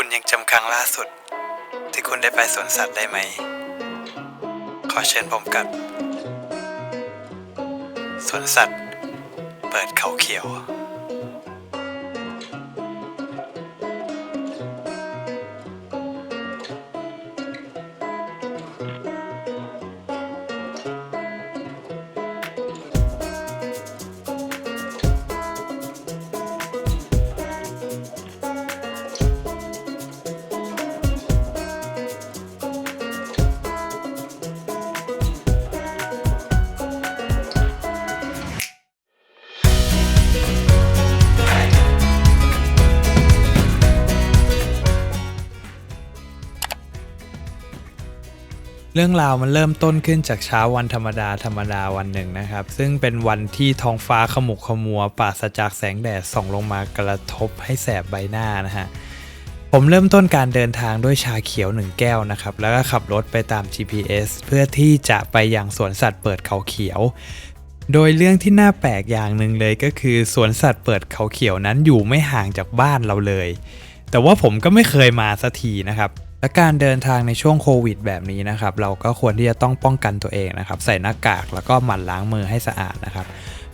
คุณยังจำครั้งล่าสุด ที่คุณได้ไปสวนสัตว์ได้ไหม ขอเชิญผมกับสวนสัตว์ เปิดเขาเขียว เรื่องราวมันเริ่มต้นขึ้นจากเช้าวันธรรมดาธรรมดาวันหนึ่งนะครับ ซึ่งเป็นวันที่ท้องฟ้าขมุกขมัวปราศจากแสงแดดส่องลงมากระทบให้แสบใบหน้านะฮะผมเริ่มต้นการเดินทางด้วยชาเขียวหนึ่งแก้วนะครับ แล้วก็ขับรถไปตาม GPS เพื่อที่จะไปยังสวนสัตว์เปิดเขาเขียว โดยเรื่องที่น่าแปลกอย่างหนึ่งเลยก็คือสวนสัตว์เปิดเขาเขียวนั้นอยู่ไม่ห่างจากบ้านเราเลย แต่ว่าผมก็ไม่เคยมาสักทีนะครับ และการเดินทางในช่วงโควิดแบบนี้นะครับ เราก็ควรที่จะต้องป้องกันตัวเองนะครับ ใส่หน้ากากแล้วก็หมั่นล้างมือให้สะอาดนะครับ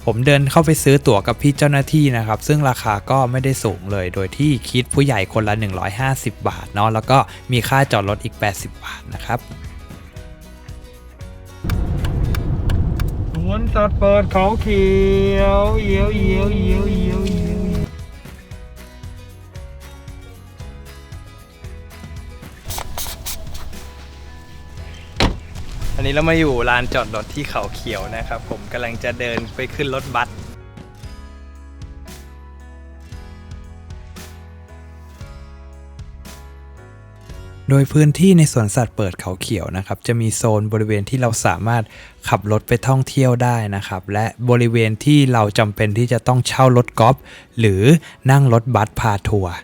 ผมเดินเข้าไปซื้อตั๋วกับพี่เจ้าหน้าที่นะครับ ซึ่งราคาก็ไม่ได้สูงเลย โดยที่คิดผู้ใหญ่คนละ 150 บาทเนาะแล้วก็มีค่าจอดรถอีก 80 บาทนะครับสวนสัตว์เปิดเขาเขียวเยียวเยียวเยียวเยียว วอันนี้เรามาอยู่ลานจอดรถที่เขาเขียวนะครับ ผมกำลังจะเดินไปขึ้นรถบัสโดยพื้นที่ในสวนสัตว์เปิดเขาเขียวนะครับ จะมีโซนบริเวณที่เราสามารถขับรถไปท่องเที่ยวได้นะครับ และบริเวณที่เราจำเป็นที่จะต้องเช่ารถกอล์ฟหรือนั่งรถบัสพาทัวร์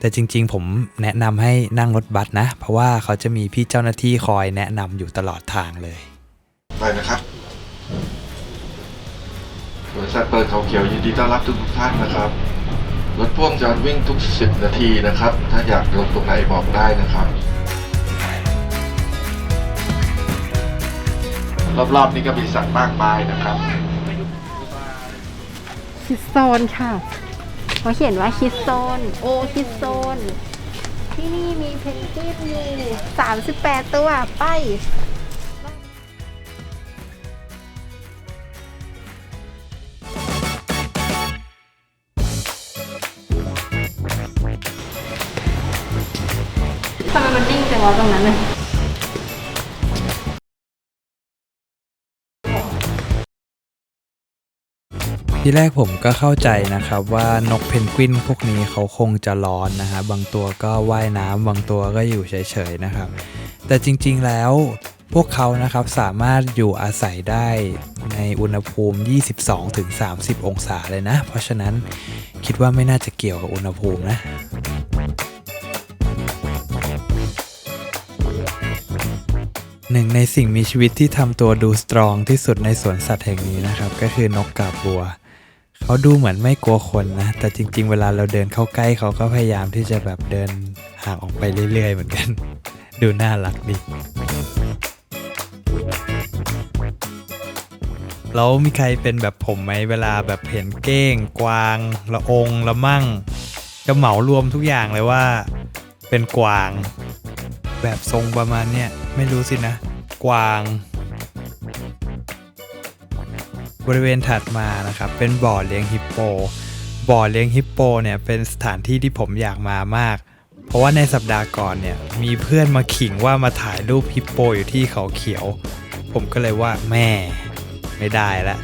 แต่จริงๆ ผมแนะนำให้นั่งรถบัสนะ เพราะว่าเขาจะมีพี่เจ้าหน้าที่คอยแนะนำอยู่ตลอดทางเลย ไปนะครับบริษัทเปิดเขาเขียวยินดีต้อนรับทุกทุกๆท่านนะครับ รถพ่วงจะวิ่งทุก 10 นาทีนะครับ ถ้าอยากลงตรงไหนบอกได้นะครับ รอบๆนี้ก็มีสัตว์มากมายนะครับคิดโซนค่ะ เขาเขียนว่าคิดโซน โอคิดโซน ที่นี่มีเพนกวินอยู่38ตัวไปทำไมมันนิ่งจังวะตรงนั้นเลย ที่แรกผมก็เข้าใจนะครับว่านกเพนกวินพวกนี้เขาคงจะร้อนนะฮะบางตัวก็ว่ายน้ำบางตัวก็อยู่เฉยๆนะครับ แต่จริงๆแล้วพวกเขานะครับสามารถอยู่อาศัยได้ในอุณหภูมิ 22-30 องศาเลยนะ เพราะฉะนั้นคิดว่าไม่น่าจะเกี่ยวกับอุณหภูมินะหนึ่งในสิ่งมีชีวิตที่ทำตัวดูสตรองที่สุดในสวนสัตว์แห่งนี้นะครับ ก็คือนกกาบบัว เขาดูเหมือนไม่กลัวคนนะ แต่จริง ๆ เวลาเราเดินเข้าใกล้เขาก็พยายามที่จะแบบเดินห่างออกไปเรื่อย ๆ เหมือนกัน ดูน่ารักดีแล้วมีใครเป็นแบบผมไหมเวลาแบบเห็นเก้ง กวางละองละมั่ง จะเหมารวมทุกอย่างเลยว่า เป็นกวาง แบบทรงประมาณเนี้ยไม่รู้สินะ กวาง บริเวณถัดมานะครับเป็นบ่อเลี้ยงฮิปโป บ่อเลี้ยงฮิปโปเนี่ยเป็นสถานที่ที่ผมอยากมามาก เพราะว่าในสัปดาห์ก่อนเนี่ยมีเพื่อนมาขิงว่ามาถ่ายรูปฮิปโปอยู่ที่เขาเขียว ผมก็เลยว่าแม่ไม่ได้ละ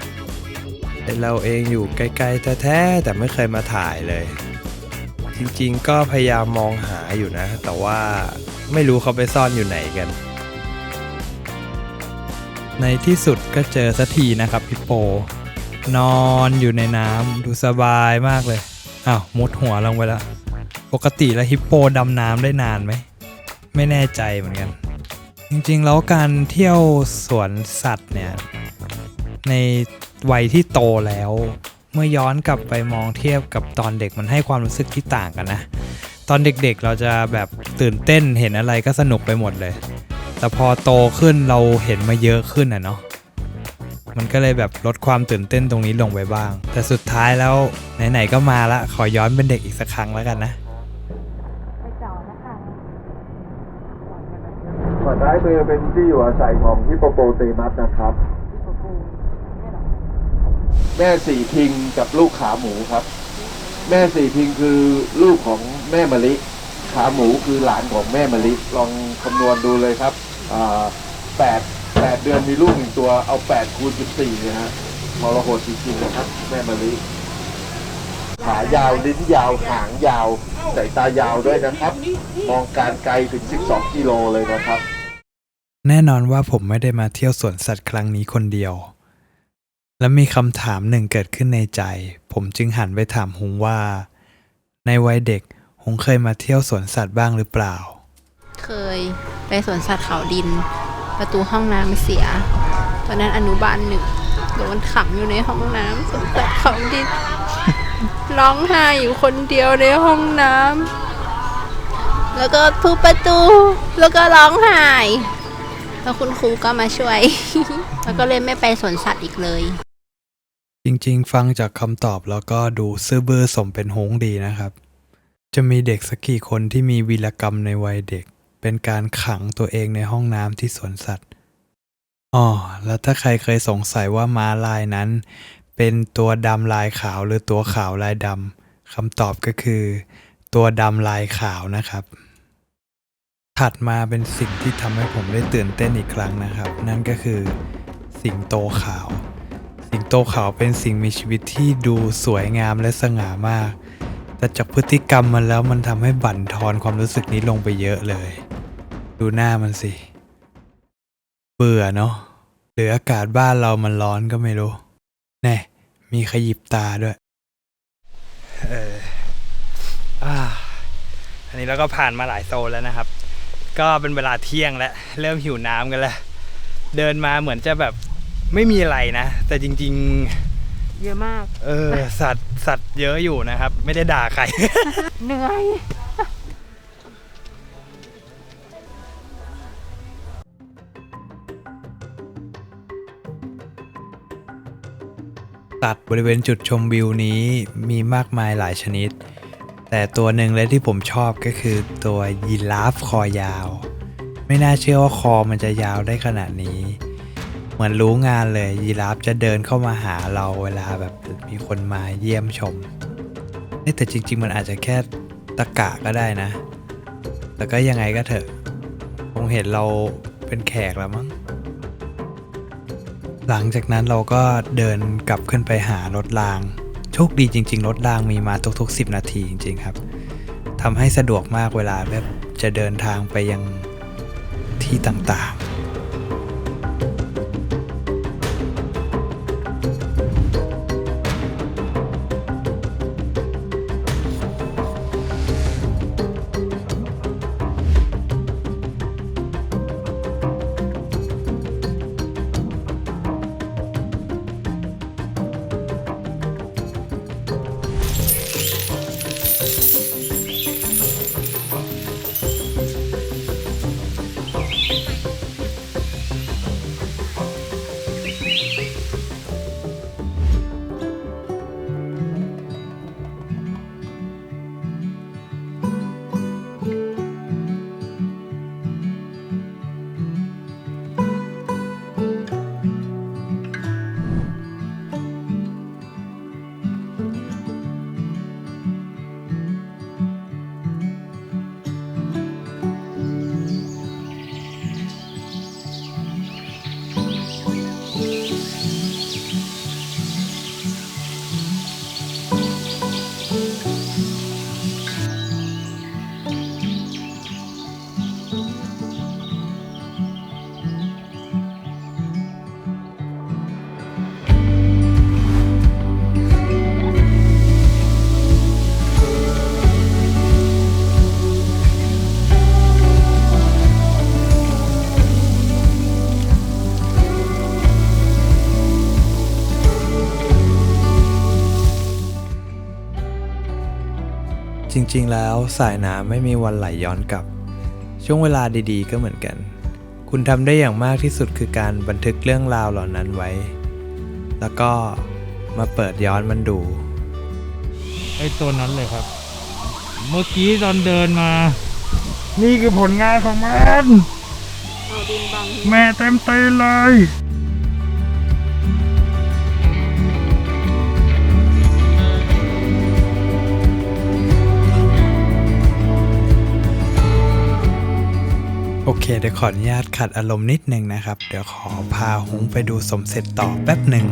แต่เราเองอยู่ไกลๆแท้ๆแต่ไม่เคยมาถ่ายเลย จริงๆก็พยายามมองหาอยู่นะ แต่ว่าไม่รู้เขาไปซ่อนอยู่ไหนกัน ในที่สุดก็เจอสักทีนะครับพี่โป นอนอยู่ในน้ำดูสบายมากเลยอ้าวมุดหัวลงไปแล้วปกติแล้วฮิปโปดำน้ำได้นานไหม ไม่แน่ใจเหมือนกัน จริงๆแล้วการเที่ยวสวนสัตว์เนี่ย ในวัยที่โตแล้ว เมื่อย้อนกลับไปมองเทียบกับตอนเด็กมันให้ความรู้สึกที่ต่างกันนะ ตอนเด็กๆเราจะแบบตื่นเต้นเห็นอะไรก็สนุกไปหมดเลย แต่พอโตขึ้นเราเห็นมาเยอะขึ้นอะเนาะมันก็เลยแบบลดความตื่นเต้นตรงนี้ลงไปบ้าง แต่สุดท้ายแล้วไหนๆก็มาละขอย้อนเป็นเด็กอีกสักครั้งแล้วกันนะไปจอดนะคะฝั่งซ้ายมือเป็นที่อยู่อาศัยของฮิปโปโปเตมัสนะครับ แม่สี่พิงกับลูกขาหมูครับ แม่สี่พิงคือลูกของแม่มะลิ ขาหมูคือหลานของแม่มะลิ ลองคำนวณดูเลยครับ อ่าแปดแปดเดือนมีลูกหนึ่งตัวเอาแปดคูณสิบสี่นี่ยฮะทรหดจริงๆนะครับ แม่มะลิขายาวลิ้นยาวหางยาวสายตายาวด้วยนะครับ มองการไกลถึง 12 กิโลเลยนะครับ แน่นอนว่าผมไม่ได้มาเที่ยวสวนสัตว์ครั้งนี้คนเดียว และมีคำถามหนึ่งเกิดขึ้นในใจ ผมจึงหันไปถามฮงว่า ในวัยเด็กฮงเคยมาเที่ยวสวนสัตว์บ้างหรือเปล่า เคยไปสวนสัตว์เขาดิน ประตูห้องน้ำเสีย ตอนนั้นอนุบาลหนึ่งโดนขังอยู่ในห้องน้ำสวนสัตว์เขาดิน ร้องไห้อยู่คนเดียวในห้องน้ำแล้วก็ทุบประตูแล้วก็ร้องไห้แล้วคุณครูก็มาช่วย แล้วก็เลยไม่ไปสวนสัตว์อีกเลย จริงๆ ฟังจากคำตอบแล้วก็ดูซื่อบื้อสมเป็นฮงดีนะครับ จะมีเด็กสักกี่คนที่มีวีรกรรมในวัยเด็ก เป็นการขังตัวเองในห้องน้ำที่สวนสัตว์อ๋อแล้วถ้าใครเคยสงสัยว่าม้าลายนั้น เป็นตัวดำลายขาวหรือตัวขาวลายดำคำตอบก็คือ ตัวดำลายขาวนะครับ ถัดมาเป็นสิ่งที่ทำให้ผมได้ตื่นเต้นอีกครั้งนะครับ นั่นก็คือ สิงโตขาว สิงโตขาวเป็นสิ่งมีชีวิตที่ดูสวยงามและสง่ามาก แต่จากพฤติกรรมมันแล้วมันทำให้บั่นทอนความรู้สึกนี้ลงไปเยอะเลย ดูหน้ามันสิ เบื่อเนาะหรืออากาศบ้านเรามันร้อนก็ไม่รู้ แน่ มีขยิบตาด้วย เอออาอันนี้เราก็ผ่านมาหลายโซนแล้วนะครับ ก็เป็นเวลาเที่ยงแล้ว เริ่มหิวน้ำกันแล้ว เดินมาเหมือนจะแบบไม่มีอะไรนะ แต่จริง เยอะมากๆเออ สัตว์สัตว์เยอะอยู่นะครับ ไม่ได้ด่าใคร เหนื่อยสัตว์บริเวณจุดชมวิวนี้มีมากมายหลายชนิด แต่ตัวหนึ่งเลยที่ผมชอบก็คือตัวยีราฟคอยาว ไม่น่าเชื่อว่าคอมันจะยาวได้ขนาดนี้ เหมือนรู้งานเลยยีราฟจะเดินเข้ามาหาเราเวลาแบบมีคนมาเยี่ยมชมเอ๊ะแต่จริง ๆ มันอาจจะแค่ตะกะก็ได้นะ แต่ก็ยังไงก็เถอะคงเห็นเราเป็นแขกแล้วมั้งหลังจากนั้นเราก็เดินกลับขึ้นไปหารถราง โชคดีจริง ๆ รถรางมีมาทุก ๆ 10 นาทีจริง ๆ ครับทำให้สะดวกมากเวลาแบบจะเดินทางไปยังที่ต่าง ริงๆแล้วสายน้ำไม่มีวันไหลย้อนกลับ ช่วงเวลาดีๆ ก็เหมือนกัน คุณทำได้อย่างมากที่สุดคือการบันทึกเรื่องราวเหล่านั้นไว้ แล้วก็มาเปิดย้อนมันดู ไอ้ตัวนั้นเลยครับ เมื่อกี้ตอนเดินมา นี่คือผลงานของมัน เอาดินบัง แม่เต็มเตนเลย โอเคเดี๋ยวขออนุญาตขัดอารมณ์นิดนึงนะครับ เดี๋ยวขอพาฮงไปดูสมเสร็จต่อแป๊บหนึ่ง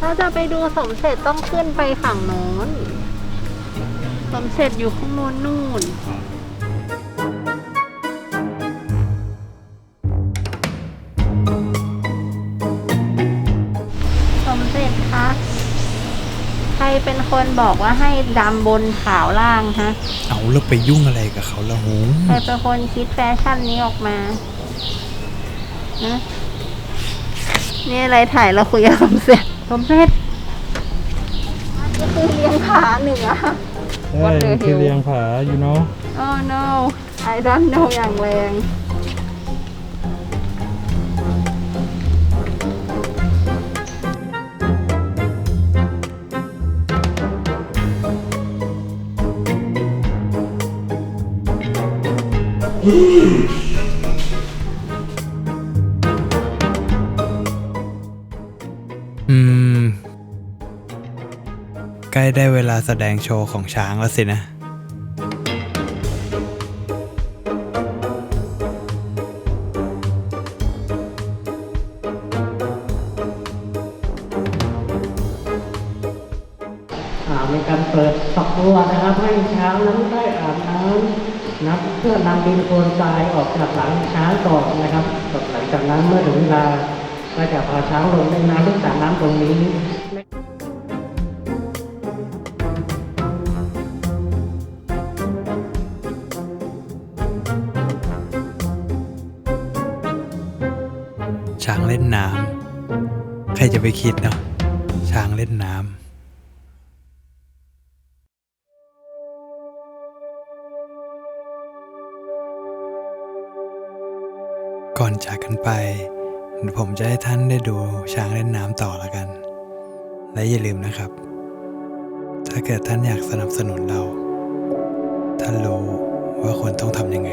ถ้าจะไปดูสมเสร็จต้องขึ้นไปฝั่งโน้น สมเสร็จอยู่ข้างโน้นนู่น เป็นคนบอกว่าให้ดำบนขาวล่างฮะ เอาแล้วไปยุ่งอะไรกับเขาละฮุ้งใครเป็นคนคิดแฟชั่นนี้ออกมานะนี่อะไรถ่ายเราคุยกับสมเสร็จสมเสร็จอันนี้คือเลี้ยงขาเหนือ What the คือ hell? เรียงผา you know Oh no I don't know อย่างแรง อืม ใกล้ได้เวลาแสดงโชว์ของช้างแล้วสินะ ดินโคลนทรายออกจากหลังช้างก่อนนะครับหลังจากนั้นเมื่อถึงเวลาก็จะพาช้างลงในน้ำที่สระน้ำตรงนี้ช้างเล่นน้ำ ใครจะไปคิดเนาะช้างเล่นน้ำ ก่อนจากกันไป ผมจะให้ท่านได้ดูช้างเล่นน้ำต่อแล้วกัน และอย่าลืมนะครับ ถ้าเกิดท่านอยากสนับสนุนเรา ท่านรู้ว่าควรต้องทำยังไง